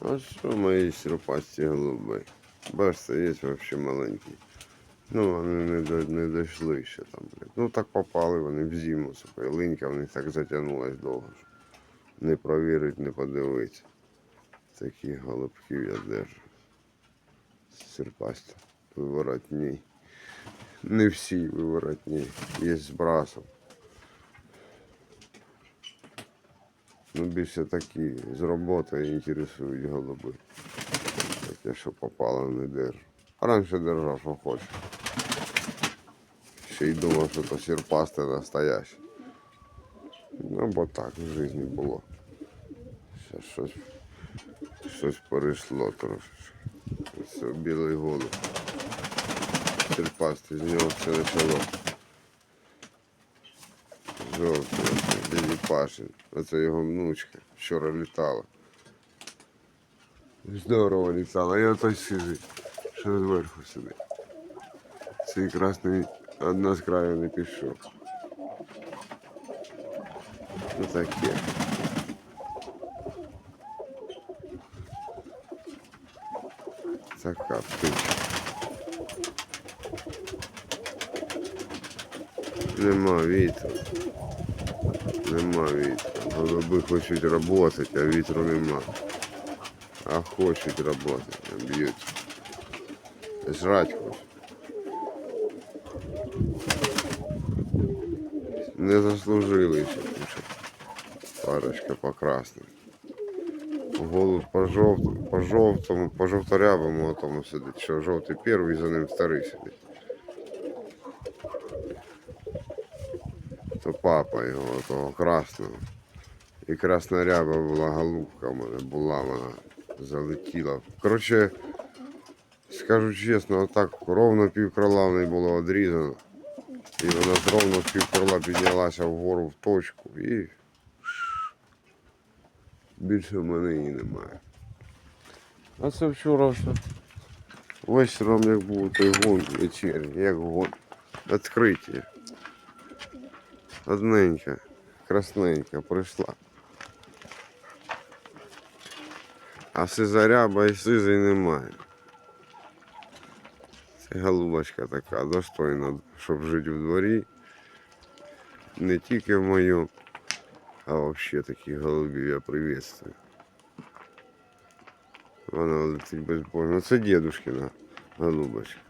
А що мої сіропасті голуби? Бачите, є взагалі маленькі. Ну, вони не, до, не дійшли ще там, блядь. Ну так попали вони в зиму, сука. і Линька в них так затягнулась довго. Не провірить, не подивиться. Таких голубків я держу. Сірпасті. Виворотні. Не всі виворотні. Є з. Ну, більше такі з роботи інтересують голуби. Таке, що попало, не держу. Раніше держав, що хоче. Ще й думав, що то сірпасти настояще. Ну, бо так в житті було. Ще щось, щось перейшло трошечки. Все, білий голуб. Сірпасти, з нього все почало. Жовтий, Деді Пашин. Оце його внучка. Вчора літала. Здорово літала. Я той сизий, що зверху сидить. Цей красний одна з краю не пішов. Ну таке. Така птичка. Нема вітру. Нема вітру. Голуби хочуть працювати, а вітру нема. А хочуть працювати, а б'ють. Жрать хочуть. Не заслужили ще. Парочка по красному. Голуб по жовтому, по жовтому, по жовторябому тому сидить. Що жовтий перший, за ним старий сидить. То папа його, того красного. І красна ряба була голубка в мене, була вона, залетіла. Коротше, скажу чесно, отак ровно пів крила в неї було одрізано. І вона з ровно в пів піднялася вгору в точку і більше в мене її немає. А це вчора все. Вечором як був той гон вечірній, як гон. Відкриття. Одненька, красненька прийшла. А сизаряба і немає. Це голубочка така достойна, щоб жити в дворі. Не тільки в моєму, а взагалі таких голубів я приветствую. Вона летить безбожно. Це дедушкина голубочка.